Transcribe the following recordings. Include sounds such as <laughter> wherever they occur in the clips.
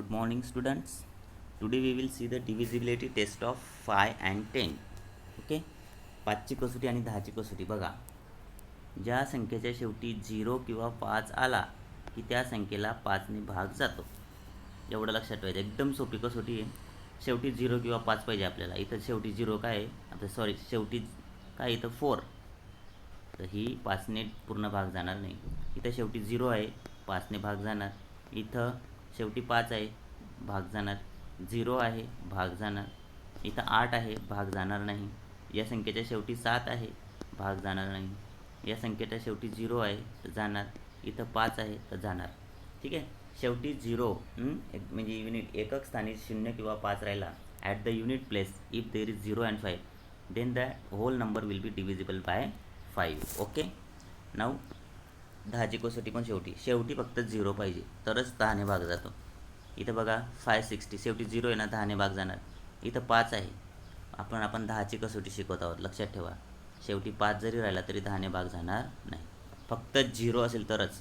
Good morning, students. Today we will see the divisibility test of 5 and 10. Okay पाचची कसोटी आणि दहाची कसोटी. बघा. ज्या संख्येच्या शेवटी झिरो किंवा पाच आला की त्या संख्येला पाचने भाग जातो. एवढं लक्षात ठेवायचं. एकदम सोपी कसोटी आहे. शेवटी झिरो किंवा पाच पाहिजे आपल्याला. इथं शेवटी झिरो काय आहे? आता सॉरी शेवटी काय? इथं फोर तर ही पाचने पूर्ण भाग जाणार नाही. इथं शेवटी झिरो आहे. पाचने भाग जाणार. इथं शेवटी पाच आहे भाग जाणार. झिरो आहे भाग जाणार. इथं आठ आहे भाग जाणार नाही. या संख्येच्या शेवटी सात आहे भाग जाणार नाही. या संख्येच्या शेवटी झिरो आहे तर जाणार. इथं पाच आहे तर जाणार. ठीक आहे? शेवटी झिरो एक म्हणजे युनिट एकक स्थानी शून्य किंवा पाच राहिला. At the unit place if there is zero and five then the whole number will be divisible by five okay नऊ दहाची कसोटी पण शेवटी. शेवटी फक्त झिरो पाहिजे. तरच दहाने भाग जातो. इथं बघा फाय सिक्स्टी शेवटी झिरो आहे ना दहाने भाग जाणार. इथं पाच आहे. आपण आपण दहाची कसोटी शिकवत आहोत. लक्षात ठेवा. शेवटी पाच जरी राहिला तरी दहाने भाग जाणार नाही. फक्त झिरो असेल तरच.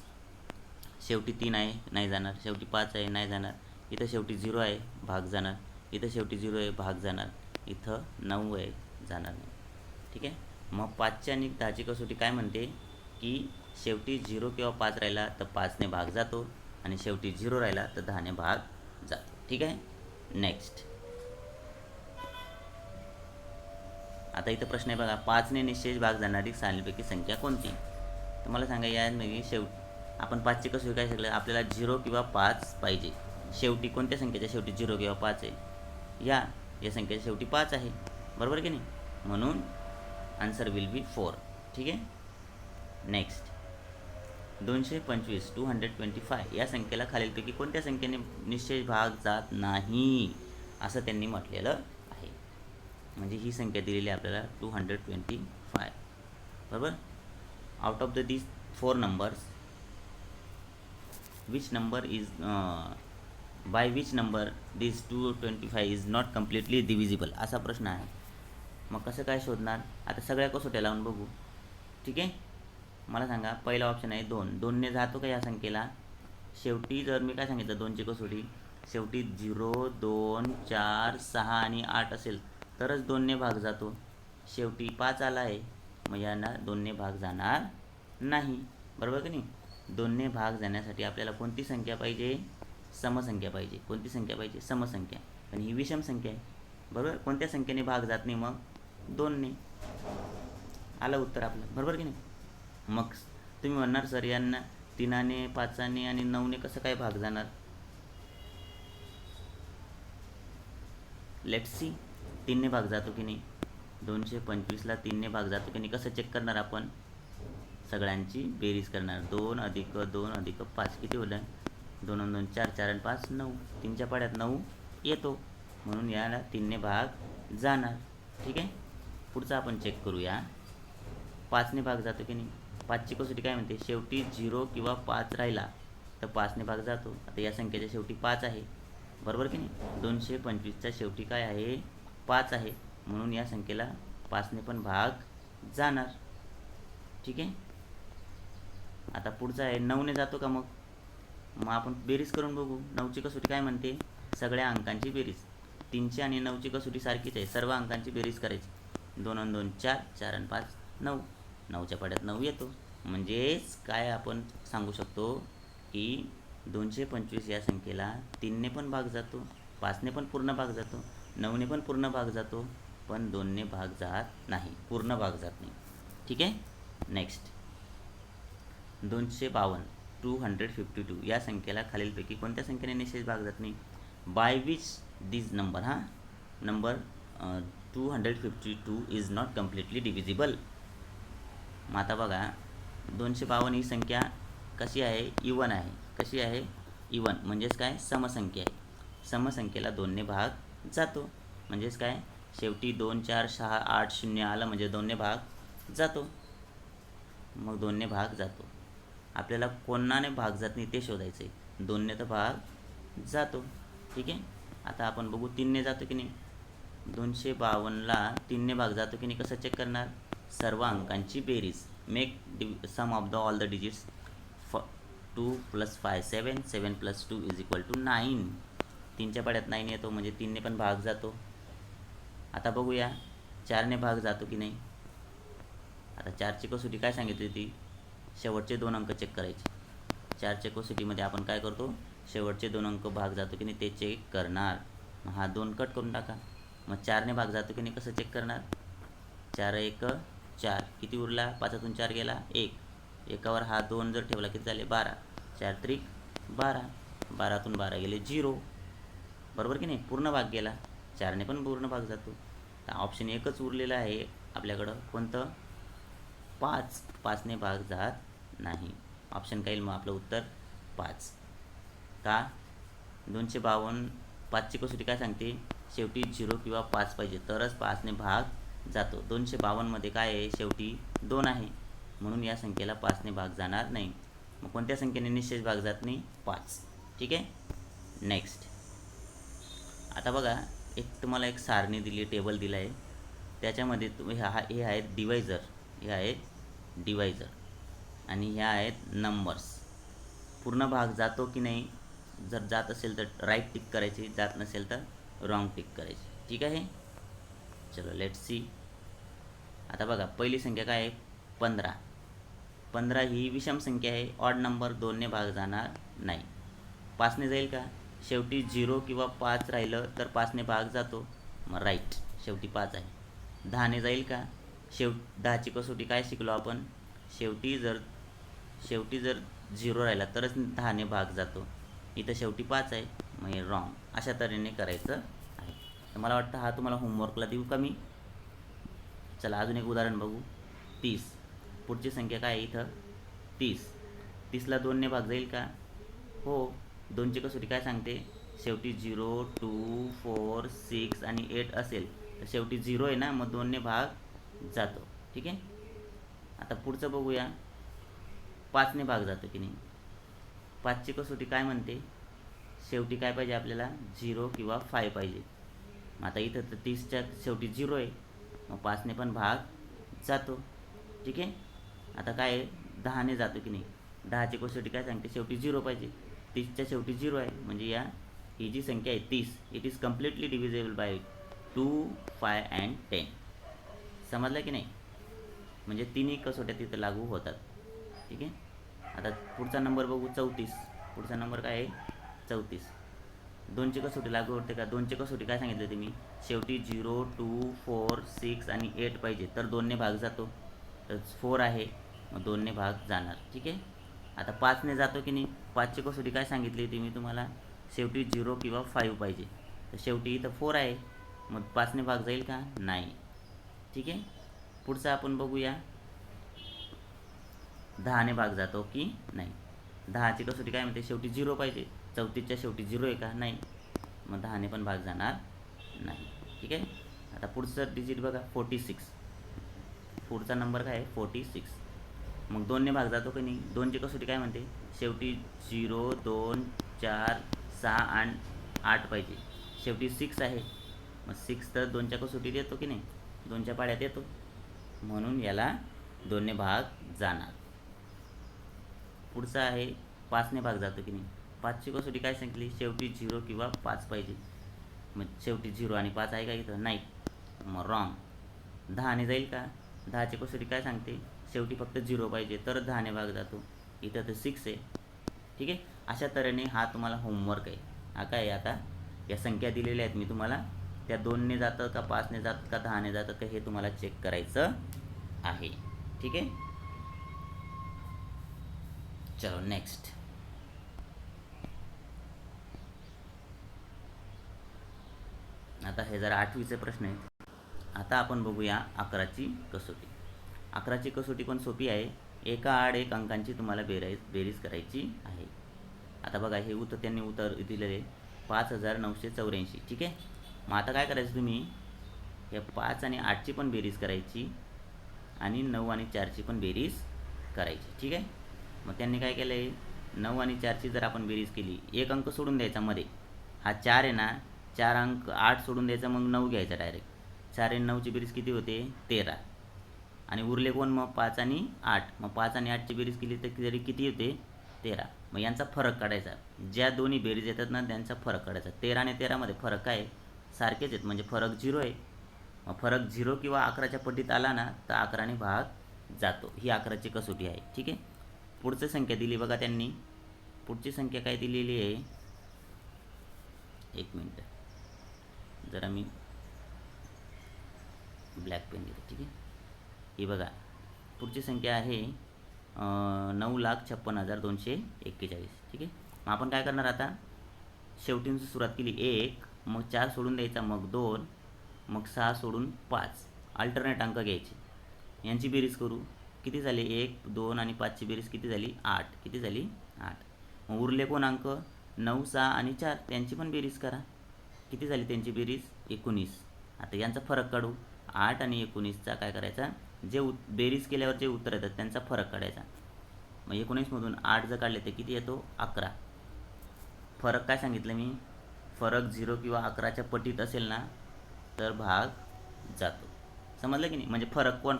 शेवटी तीन आहे नाही जाणार. शेवटी पाच आहे नाही जाणार. इथं शेवटी झिरो आहे भाग जाणार. इथं शेवटी झिरो आहे भाग जाणार. इथं नऊ आहे जाणार नाही. ठीक आहे? मग पाचची आणि दहाची कसोटी काय म्हणते? की शेवटी झिरो किंवा पाच राहिला तर पाचने भाग जातो आणि शेवटी झिरो राहिला तर दहाने भाग जातो. ठीक आहे? नेक्स्ट आता इथं प्रश्न आहे बघा पाचने निश्चय भाग जाणारी सालीपैकी संख्या कोणती? तर मला सांगा यामध्ये म्हणजे शेव आपण पाचचे कसं काय शकलं? आपल्याला झिरो किंवा पाच पाहिजे. शेवटी कोणत्या संख्येच्या? शेवटी झिरो किंवा पाच आहे. या या संख्येच्या शेवटी पाच आहे. बरोबर की नाही? म्हणून आन्सर विल बी फोर ठीक आहे? नेक्स्ट दोनशे पंचवीस टू हंड्रेड ट्वेंटी फाय या संख्येला खालीलपैकी कोणत्या संख्येने निश्चय भाग जात नाही? असं त्यांनी म्हटलेलं आहे. म्हणजे ही संख्या दिलेली आहे आपल्याला टू हंड्रेड ट्वेंटी फाय बरोबर? Out of the this four numbers which number is by which number this two twenty five is not completely divisible असा प्रश्न आहे. मग कसं काय शोधणार? आता सगळ्या कसोट्या लावून बघू. ठीक आहे? मला सांगा पहिला ऑप्शन आहे दोन. दोनने जातो का या संख्येला? शेवटी जर मी काय सांगितलं दोनची कसोटी? शेवटी झिरो दोन चार सहा आणि आठ असेल तरच दोनने भाग जातो. शेवटी पाच आला आहे मग यांना दोनने भाग जाणार नाही. बरोबर की नाही? दोनने भाग जाण्यासाठी आपल्याला कोणती संख्या पाहिजे? समसंख्या पाहिजे. कोणती संख्या पाहिजे? समसंख्या. पण ही विषम संख्या आहे. बरोबर? कोणत्या संख्येने भाग जात नाही मग? दोनने. आलं उत्तर आपलं. बरोबर की नाही? मग तुम्ही म्हणणार सर यांना तीनाने पाचाने आणि नऊने कसं काय भाग जाणार? लेट सी तीनने भाग जातो की नाही? दोनशे पंचवीसला तीनने भाग जातो की नाही? कसं चेक करणार आपण? सगळ्यांची बेरीज करणार. दोन अधिक दोन अधिक पाच किती होलं दोन दोन चार चार आणि पाच नऊ. तीनच्या पाड्यात नऊ येतो. म्हणून याला तीनने भाग जाणार. ठीक आहे? पुढचा आपण चेक करूया. पाचने भाग जातो की नाही? पाचची कसोटी काय म्हणते? शेवटी झिरो किंवा पाच राहिला तर पाचने भाग जातो. आता या संख्येच्या शेवटी पाच आहे. बरोबर की नाही? दोनशे पंचवीसच्या शेवटी काय आहे? पाच आहे. म्हणून या संख्येला पाचने पण भाग जाणार. ठीक आहे? आता पुढचा आहे. नऊने जातो का मग? मग आपण बेरीज करून बघू. नऊची कसोटी काय म्हणते? सगळ्या अंकांची बेरीज. तीनशे आणि नऊची कसोटी सारखीच आहे. सर्व अंकांची बेरीज करायची. दोन आणि दोन चार चार आणि पाच नऊ. नऊच्या पाड्यात नऊ येतो. म्हणजेच काय आपण सांगू शकतो की दोनशे पंचवीस या संख्येला तीनने पण भाग जातो पाचने पण पूर्ण भाग जातो नऊने पण पूर्ण भाग जातो पण दोनने भाग जात नाही पूर्ण भाग जात नाही. ठीक आहे? नेक्स्ट दोनशे बावन्न टू हंड्रेड फिफ्टी टू या संख्येला खालीलपैकी कोणत्या संख्येने निशेष भाग जात नाही? बाय विच दिस नंबर हां number two hundred fifty two is not completely divisible मग आता बघा दोनशे बावन्न ही संख्या कशी आहे? इवन आहे. कशी आहे? इवन. म्हणजेच काय? समसंख्या आहे. समसंख्येला दोनने भाग जातो. म्हणजेच काय? शेवटी दोन चार सहा आठ शून्य आलं म्हणजे दोनने भाग जातो. मग दोनने भाग जातो. आपल्याला कोणाने भाग जात नाही ते शोधायचं आहे दोनने तर भाग जातो. ठीक आहे? आता आपण बघू तीनने जातो की नाही. दोनशे बावन्नला तीनने भाग जातो की नाही? कसं चेक करणार? सर्व अंकांची बेरीज. Make the sum of the all the digits फ two plus five seven seven plus two is equal to nine तीनच्या पाड्यात नाईन येतो म्हणजे तीनने पण भाग जातो. आता बघूया चारने भाग जातो की नाही? आता चारची कसोटी काय सांगितली होती? शेवटचे दोन अंक चेक करायचे. चारच्या कसोटीमध्ये आपण काय करतो? शेवटचे दोन अंक भाग जातो की नाही ते चेक करणार. मग हा दोन कट करून टाका. मग चारने भाग जातो की नाही कसं चेक करणार? चार एक चार. किती उरला? पाचातून चार गेला. एक. एकावर हा दोन जर ठेवला किती झाले? बारा. चार त्रिक बारा. बारातून बारा गेले झिरो. बरोबर की नाही? पूर्ण भाग गेला. चारने पण पूर्ण भाग जातो. तर ऑप्शन एकच उरलेलं आहे आपल्याकडं. कोणतं? पाच. पाचने भाग जात नाही. ऑप्शन काय येईल मग? आपलं उत्तर पाच. का? दोनशे बावन्न. पाचची कसोटी काय सांगते? शेवटी झिरो किंवा पाच पाहिजे. तरच पाचने भाग जातो. दोनशे बावन्नमध्ये काय आहे? शेवटी दोन आहे. म्हणून या संख्येला पाचने भाग जाणार नाही. मग कोणत्या संख्येने निश्चित भाग जात नाही? पाच. ठीक आहे? नेक्स्ट आता बघा एक तुम्हाला एक सारणी दिली टेबल दिलं आहे त्याच्यामध्ये तुम्ही हा हे आहेत डिवायझर हे आहेत डिवायझर आणि ह्या आहेत नंबर्स पूर्ण भाग जातो की नाही? जर जात असेल तर राईट टिक करायची जात नसेल तर रॉंग टिक करायची. ठीक आहे? चलो लेट सी आता बघा पहिली संख्या काय आहे? पंधरा. पंधरा ही विषम संख्या आहे. ऑड नंबर दोनने भाग जाणार नाही. पाचने जाईल का? शेवटी झिरो किंवा पाच राहिलं तर पाचने भाग जातो. मग राईट शेवटी पाच आहे. दहाने जाईल का? शेव दहाची कसोटी काय शिकलो आपण? शेवटी जर शेवटी जर झिरो राहिला तरच दहाने भाग जातो. इथं शेवटी पाच आहे. मग हे रॉंग अशा तऱ्हेने करायचं तर मला वाटतं हा तुम्हाला होमवर्कला देऊ का मी? चला अजून एक उदाहरण बघू. तीस. पुढची संख्या काय आहे इथं? तीस. तीसला दोनने भाग जाईल का? हो. दोनची कसोटी काय सांगते? शेवटी झिरो टू फोर सिक्स आणि एट असेल. तर शेवटी झिरो आहे ना मग दोनने भाग जातो. ठीक आहे? आता पुढचं बघूया. पाचने भाग जातो की नाही? पाचची कसोटी काय म्हणते? शेवटी काय पाहिजे आपल्याला? झिरो किंवा फाय पाहिजे. मग आता इथं तर तीसच्या शेवटी झिरो आहे. मग पाचने पण भाग जातो. ठीक आहे? आता काय आहे? दहाने जातो की नाही? दहाची कसोटी काय सांगते? शेवटी झिरो पाहिजे. तीसच्या शेवटी झिरो आहे. म्हणजे या ही जी संख्या आहे तीस it is completely divisible by two five and ten समजलं की नाही? म्हणजे तिन्ही कसोट्या तिथं लागू होतात. ठीक आहे? आता पुढचा नंबर बघू चौतीस. पुढचा नंबर काय आहे? चौतीस. दोनची कसोटी लागू होते का? दोनची कसोटी काय सांगितलं तुम्ही शेवटी झिरो टू फोर सिक्स आणि एट पाहिजे तर दोनने भाग जातो. तर फोर आहे मग दोनने भाग जाणार. ठीक आहे? आता पाचने जातो की नाही? पाचची कसोटी काय सांगितली होती मी तुम्हाला? शेवटी झिरो किंवा फाईव्ह पाहिजे. तर शेवटी इथं फोर आहे मग पाचने भाग जाईल का? नाही. ठीक आहे? पुढचं आपण बघूया. दहाने भाग जातो की नाही? दहाची कसोटी काय म्हणते? शेवटी झिरो पाहिजे. चौतीसच्या शेवटी झिरो आहे का? नाही. मग दहाने पण भाग जाणार नाही. ठीक आहे? आता पुढचं डिजिट बघा फोर्टी सिक्स पुढचा नंबर काय आहे? फोर्टी सिक्स मग दोनने भाग जातो की नाही? दोनची कसोटी काय म्हणते? शेवटी झिरो दोन चार सहा आणि आठ पाहिजे. शेवटी सिक्स आहे. मग सिक्स तर दोनच्या कसोटीत येतो की नाही? दोनच्या पाड्यात येतो. म्हणून याला दोनने भाग जाणार. पुढचा आहे पाचने भाग जातो की नाही? पाचची कसोटी काय सांगितली शेवटी झिरो किंवा पाच पाहिजे. मग शेवटी झिरो आणि पाच आहे का इथं? नाही. मग रॉंग दहाने जाईल का? दहाची कसोटी काय सांगते? शेवटी फक्त झिरो पाहिजे तर दहाने भाग जातो. इथं तर सिक्स आहे. ठीक आहे? अशा तऱ्हेने हा तुम्हाला होमवर्क आहे. हा काय आहे आता? या संख्या दिलेल्या आहेत मी तुम्हाला. त्या दोनने जातं का पाचने जातं का दहाने जातं का हे तुम्हाला चेक करायचं आहे. ठीक आहे? चलो नेक्स्ट आता हे जरा आठवीचे प्रश्न आहेत. आता आपण बघूया अकराची कसोटी. अकराची कसोटी पण सोपी आहे? एका आड एक अंकांची तुम्हाला बेराय बेरीज करायची आहे. आता बघा हे उत्तर त्यांनी उत्तर दिलेले पाच हजार नऊशे चौऱ्याऐंशी. ठीक आहे? मग आता काय करायचं तुम्ही? या पाच आणि आठची पण बेरीज करायची आणि नऊ आणि चारची पण बेरीज करायची. ठीक आहे? मग त्यांनी काय केलं आहे नऊ आणि चारची जर आपण बेरीज केली एक अंक सोडून द्यायचा मध्ये. हा चार आहे ना चार अंक आठ सोडून द्यायचा मग नऊ घ्यायचा डायरेक्ट चार आणि नऊची बेरीज किती होते? तेरा. आणि उरले कोण मग? पाच आणि आठ. मग पाच आणि आठची बेरीज केली तर तरी किती होते? तेरा. मग यांचा फरक काढायचा. ज्या दोन्ही बेरीज येतात ना त्यांचा फरक काढायचा. तेरा आणि तेरामध्ये फरक काय? सारखेच आहेत. म्हणजे फरक झिरो आहे. मग फरक झिरो किंवा अकराच्या पटीत आला ना तर अकराने भाग जातो. ही अकराची कसोटी आहे. ठीक आहे? पुढची संख्या दिली बघा त्यांनी. पुढची संख्या काय दिलेली आहे? एक मिनटं. जरा मी ब्लॅक पेन घेतो ठीक आहे? ही बघा पुढची संख्या आहे नऊ लाख छप्पन हजार दोनशे एक्केचाळीस ठीक आहे? मग आपण काय करणार आता? शेवटी सुरुवात केली एक मग चार सोडून द्यायचा मग दोन मग सहा सोडून पाच. अल्टरनेट अंक घ्यायचे. यांची बेरीज करू. किती झाली? एक दोन आणि पाचची बेरीज किती झाली? आठ. किती झाली? आठ. मग उरले कोण अंक? नऊ सहा आणि चार. त्यांची पण बेरीज करा. किती झाली त्यांची बेरीज? एकोणीस. आता यांचा फरक काढू. आठ आणि एकोणीसचा काय करायचा? जे उत बेरीज केल्यावर जे उत्तर येतात त्यांचा फरक काढायचा. मग एकोणीसमधून आठ जर काढले तर किती येतो? अकरा. फरक काय सांगितलं मी? फरक झिरो किंवा अकराच्या पटीत असेल ना तर भाग जातो. समजलं की नाही? म्हणजे फरक कोण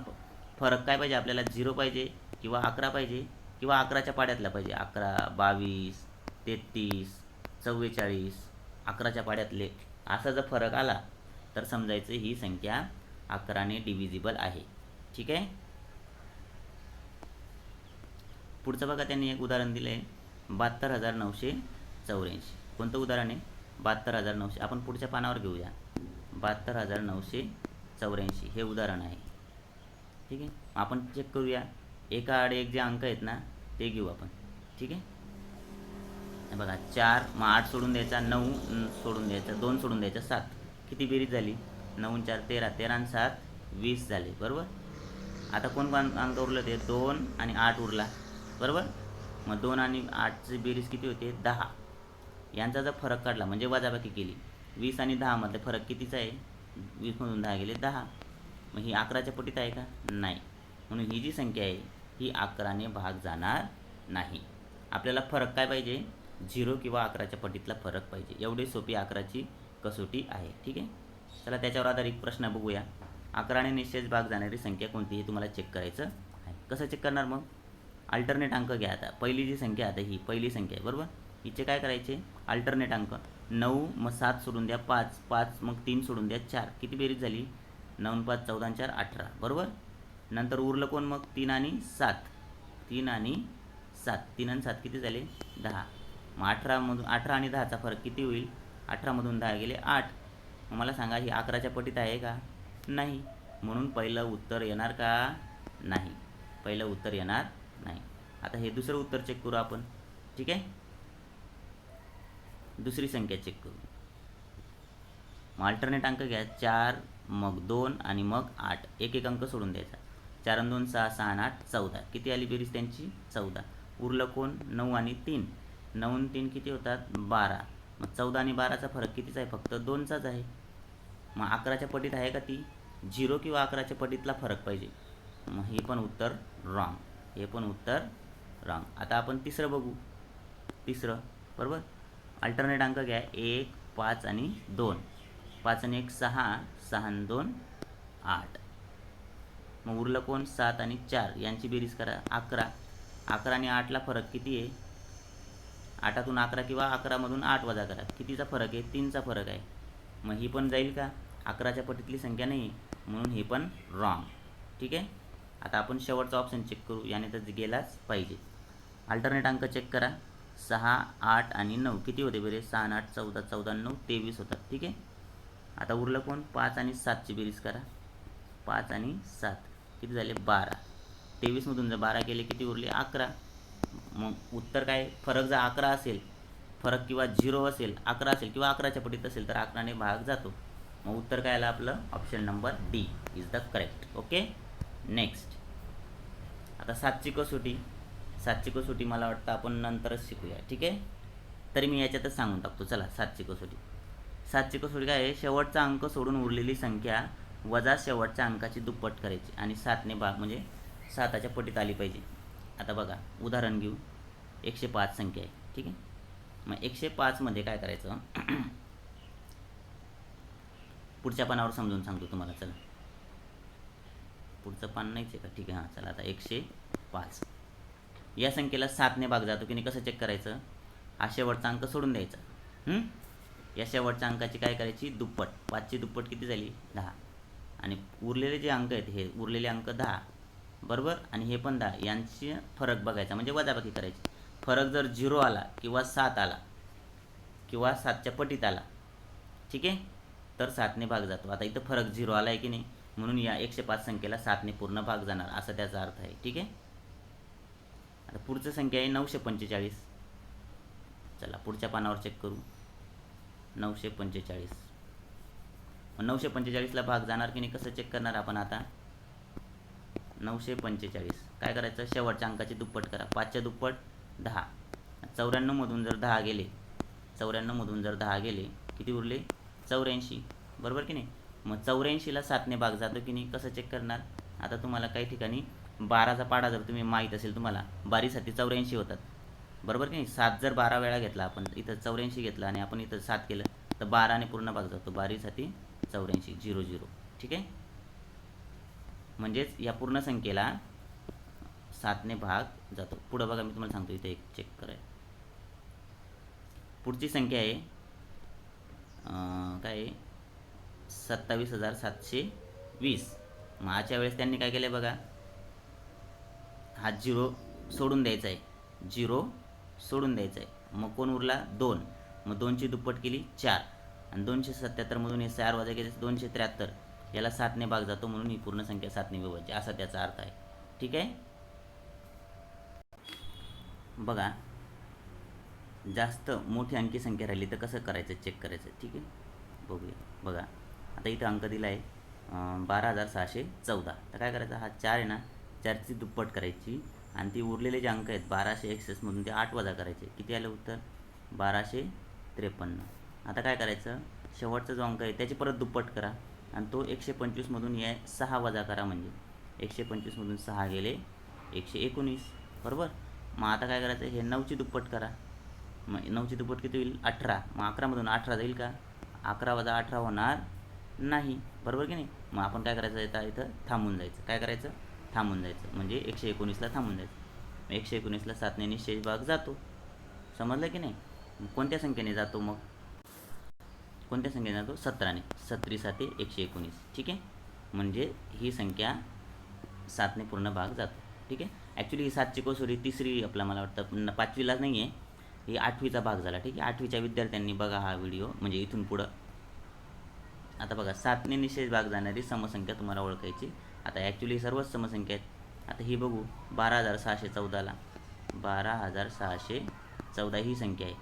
फरक काय पाहिजे? आपल्याला झिरो पाहिजे किंवा अकरा पाहिजे किंवा अकराच्या पाड्यातला पाहिजे? अकरा बावीस तेहतीस चव्वेचाळीस अकराच्या पाड्यातले. असा जर फरक आला तर समजायचं ही संख्या अकराने डिव्हिजिबल आहे. ठीक आहे? पुढचं बघा त्यांनी एक उदाहरण दिलं आहे बहात्तर हजार नऊशे चौऱ्याऐंशी. कोणतं उदाहरण आहे? बहात्तर हजार नऊशे. आपण पुढच्या पानावर घेऊया. बहात्तर हजार नऊशे चौऱ्याऐंशी. हे उदाहरण आहे. ठीक आहे? आपण चेक करूया. एका आड एक जे अंक आहेत ना ते घेऊ आपण. ठीक आहे? बघा चार मग आठ सोडून द्यायचा नऊ सोडून द्यायचा दोन सोडून द्यायचा सात. किती बेरीज झाली? नऊ चार तेरा. तेरा आणि सात वीस झाले. बरोबर? आता कोण कोण अंक उरलं ते? दोन आणि आठ उरला. बरोबर? मग दोन आणि आठची बेरीज किती होते? दहा. यांचा जर फरक काढला म्हणजे वजाबाकी केली. वीस आणि दहामधले फरक कितीचा आहे? वीसमधून दहा गेले दहा. मग ही अकराच्या पटीत आहे का? नाही. म्हणून ही जी संख्या आहे ही अकराने भाग जाणार नाही. आपल्याला फरक काय पाहिजे? झिरो किंवा अकराच्या पटीतला फरक पाहिजे. एवढी सोपी अकराची कसोटी आहे. ठीक आहे? चला त्याच्यावर आधारित प्रश्न बघूया. अकराने निश्चित भाग जाणारी संख्या कोणती हे तुम्हाला चेक करायचं आहे. कसं चेक करणार मग? अल्टरनेट अंक घ्या आता. पहिली जी संख्या आता ही पहिली संख्या आहे बरोबर? हिचे काय करायचे? अल्टरनेट अंक. नऊ मग सात सोडून द्या पाच. पाच मग तीन सोडून द्या चार. किती बेरीज झाली? नऊ पाच चौदा चार अठरा. बरोबर? नंतर उरलं कोण मग? तीन आणि सात. तीन आणि सात. तीन आणि सात किती झाले? दहा. मग अठरामधून अठरा आणि दहाचा फरक किती होईल? अठरामधून दहा गेले आठ. मग मला सांगा ही अकराच्या पटीत आहे का? नाही. म्हणून पहिलं उत्तर येणार का? नाही. पहिलं उत्तर येणार नाही. आता हे दुसरं उत्तर चेक करू आपण. ठीक आहे? दुसरी संख्या चेक करू. मग अल्टरनेट अंक घ्या. चार मग दोन आणि मग आठ. एक एक अंक सोडून द्यायचा. चार दोन सहा सहा आणि आठ चौदा. किती आली बेरीज त्यांची? चौदा. उरलं कोण? नऊ आणि तीन. नऊ तीन किती होतात? बारा. मग चौदा आणि बाराचा फरक कितीचा आहे? फक्त दोनचाच आहे. मग अकराच्या पटीत आहे का ती? झिरो किंवा अकराच्या पटीतला फरक पाहिजे. मग हे पण उत्तर रॉंग हे पण उत्तर रॉंग आता आपण तिसरं बघू. तिसरं. बरोबर? अल्टरनेट अंक घ्या. एक पाच आणि दोन. पाच आणि एक सहा. सहा आणि दोन आठ. मग उरलं कोण? सात आणि चार. यांची बेरीज करा. अकरा. अकरा आणि आठला फरक किती आहे? आठातून अकरा किंवा अकरामधून आठ वजा करा. कितीचा फरक आहे? तीनचा फरक आहे. मग ही पण जाईल का? अकराच्या पटीतली संख्या नाही आहे. म्हणून ही पण रॉंग ठीक आहे? आता आपण शेवटचा ऑप्शन चेक करू. याने तर गेलाच पाहिजे. अल्टरनेट अंक चेक करा. सहा आठ आणि नऊ. किती होते बरे? सहा आठ चौदा चौदा नऊ तेवीस होतात. ठीक आहे? आता उरलं कोण? पाच आणि सातची बेरीज करा. पाच आणि सात. किती झाले? बारा. तेवीसमधून जर बारा केले किती उरले? अकरा. मग उत्तर काय? फरक जर अकरा असेल फरक किंवा झिरो असेल अकरा असेल किंवा अकराच्या पटीत असेल तर अकराने भाग जातो. मग उत्तर काय आलं आपलं? Option number D is the correct okay next आता सातची कसोटी. सातची कसोटी मला वाटतं आपण नंतरच शिकूया. ठीक आहे? तरी मी याच्यातच सांगून टाकतो. चला सातची कसोटी. सातची कसोटी काय आहे? शेवटचा अंक सोडून उरलेली संख्या वजा शेवटच्या अंकाची दुप्पट करायची आणि सातने भाग म्हणजे साताच्या पटीत आली पाहिजे. आता बघा उदाहरण घेऊ. एकशे पाच संख्या आहे ठीक आहे? मग एकशे पाचमध्ये काय करायचं? <clears throat> पुढच्या पानावर समजून सांगतो तुम्हाला चला. पुढचं पान नाहीच आहे का? ठीक आहे हां चला आता एकशे पाच. या संख्येला सातने भाग जातो की नाही? कसं चेक करायचं? हा शेवटचा अंक सोडून द्यायचा. या शेवटच्या अंकाची काय करायची? दुप्पट. पाचची दुप्पट किती झाली? दहा. आणि उरलेले जे अंक आहेत हे उरलेले अंक दहा. बरोबर? आणि हे पण दहा. यांचे फरक बघायचा. म्हणजे वजाबाकी करायची. फरक जर झिरो आला किंवा सात आला किंवा सातच्या पटीत आला ठीक आहे? तर सातने भाग जातो. आता इथं फरक झिरो आला आहे की नाही? म्हणून या एकशे पाच संख्येला सातने पूर्ण भाग जाणार. असा त्याचा अर्थ आहे. ठीक आहे? आता पुढचं संख्या आहे नऊशे पंचेचाळीस. चला पुढच्या पानावर चेक करू. नऊशे पंचेचाळीस. मग नऊशे पंचेचाळीसला भाग जाणार की नाही? कसं चेक करणार आपण आता? नऊशे पंचेचाळीस. काय करायचं? शेवटच्या अंकाची दुप्पट करा. पाचच्या दुप्पट दहा. चौऱ्याण्णवमधून जर दहा गेले चौऱ्याण्णवमधून जर दहा गेले किती उरले? चौऱ्याऐंशी. बरोबर की नाही? मग चौऱ्याऐंशीला सातने भाग जातो की नाही? कसं चेक करणार? आता तुम्हाला काही ठिकाणी बाराचा पाडा जर तुम्ही माहीत असेल तुम्हाला बारीसाठी चौऱ्याऐंशी होतात. बरोबर की नाही? सात जर बारा वेळा घेतला आपण इथं चौऱ्याऐंशी घेतला आणि आपण इथं सात केलं तर बाराने पूर्ण भाग जातो. बारीसाठी चौऱ्याऐंशी झिरो झिरो. ठीक आहे? म्हणजेच या पूर्ण संख्येला सातने भाग जातो. पुढं बघा मी तुम्हाला सांगतो इथे एक चेक कराय पुढची संख्या आहे काय आहे? सत्तावीस हजार सातशे वीस. माच्या वेळेस त्यांनी काय केलं बघा? हा झिरो सोडून द्यायचा आहे झिरो सोडून द्यायचा आहे मग कोण उरला? दोन. मग दोनची दुप्पट केली चार. आणि दोनशे सत्याहत्तरमधून हे चार वाजा केले दोनशे त्र्याहत्तर. याला सातने भाग जातो म्हणून ही पूर्ण संख्या सातने विभाज्य. असा त्याचा अर्थ आहे. ठीक आहे? बघा. जास्त मोठी अंकी संख्या राहिली तर कसं करायचं? चेक करायचं. ठीक आहे? बघूया. बघा. आता इथं अंक दिला आहे बारा हजार सहाशे चौदा. तर काय करायचं? हा चार आहे ना चारची दुप्पट करायची. आणि ती उरलेले जे अंक आहेत बाराशे एकसष्टमधून ते आठ वजा करायचे. किती आलं उत्तर? बाराशे त्रेपन्न. आता काय करायचं? शेवटचा जो अंक आहे त्याची परत दुप्पट करा. आणि तो एकशे पंचवीसमधून या सहा वजा करा म्हणजे. एकशे पंचवीसमधून सहा गेले एकशे एकोणीस. बरोबर? मग आता काय करायचं? हे नऊची दुप्पट करा. मग नऊची दुप्पट किती होईल? अठरा. मग अकरामधून अठरा जाईल का? अकरा वजा अठरा होणार नाही. बरोबर की नाही? मग आपण काय करायचं? येतं इथं थांबून जायचं. काय करायचं? थांबून जायचं. म्हणजे एकशे एकोणीसला थांबून जायचं. मग एकशे एकोणीसला सातने निश्चय भाग जातो. समजलं की नाही? मग कोणत्या संख्येने जातो मग? कोणत्या संख्येने जातो? सतराने. सत्री साते एकशे एकोणीस. ठीक आहे? म्हणजे ही संख्या सातने पूर्ण भाग जातो. ठीक आहे? ॲक्च्युली ही सातची कसोरी तिसरी आपला मला वाटतं न- पाचवीला नाही आहे ही आठवीचा भाग झाला. ठीक आहे? आठवीच्या विद्यार्थ्यांनी बघा हा व्हिडिओ म्हणजे इथून पुढं. आता बघा सातने निशेष भाग जाणारी समसंख्या तुम्हाला ओळखायची. आता ॲक्च्युली सर्वच समसंख्या आहेत. आता ही बघू बारा हजार सहाशे चौदाला. बारा हजार सहाशे चौदा ही संख्या आहे.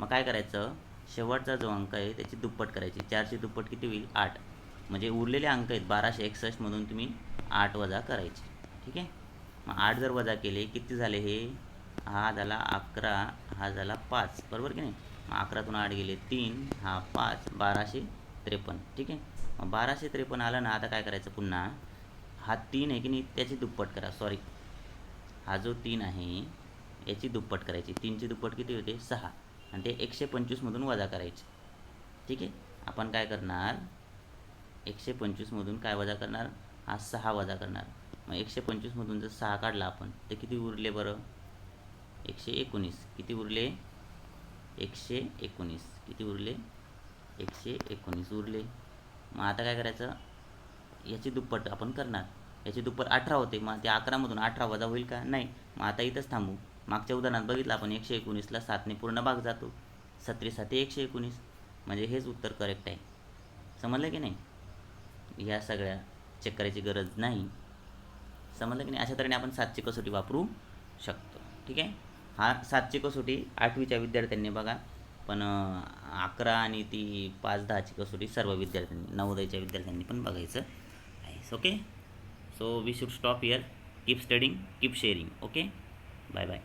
मग काय करायचं? शेवटचा जो अंक आहे त्याची दुप्पट करायची. चारशे दुप्पट किती होईल? आठ. म्हणजे उरलेले अंक आहेत बाराशे एकसष्टमधून तुम्ही आठ वजा करायचे. ठीक आहे? मग आठ जर वजा केले किती झाले हे? हा झाला अकरा हा झाला पाच. बरोबर की नाही? मग अकरातून आठ गेले तीन हा पाच बाराशे त्रेपन्न. ठीक आहे? मग बाराशे त्रेपन्न आलं ना आता काय करायचं पुन्हा? हा तीन आहे की नाही? त्याची दुप्पट करा. सॉरी हा जो तीन आहे याची दुप्पट करायची. तीनची दुप्पट किती होते? सहा. आणि ते एकशे पंचवीसमधून वजा करायचे. ठीक आहे? आपण काय करणार? एकशे पंचवीसमधून काय वजा करणार? हा सहा वजा करणार. मग एकशे पंचवीसमधून जर सहा काढला आपण तर किती उरले बरं? एकशे एकोणीस. किती उरले? एकशे एकोणीस. किती उरले? एकशे एकोणीस उरले. मग आता काय करायचं? याची दुप्पट आपण करणार. याची दुप्पट अठरा होते. मग त्या अकरामधून अठरा वजा होईल का? नाही. मग आता इथंच थांबू. मागच्या उदाहरणात बघितलं आपण एकशे एकोणीसला सातने पूर्ण भाग जातो. सत्री साती एकशे एकोणीस. म्हणजे हेच उत्तर करेक्ट आहे. समजलं की नाही? ह्या सगळ्या चेक करायची गरज नाही. समजलं की नाही? अशा तऱ्हेने आपण सातची कसोटी वापरू शकतो. ठीक आहे? हा सातची कसोटी आठवीच्या विद्यार्थ्यांनी बघा. पण अकरा आणि ती पाच दहाची कसोटी सर्व विद्यार्थ्यांनी नवोदयच्या विद्यार्थ्यांनी पण बघायचं आहे okay? So we should stop here keep studying keep sharing okay? Bye bye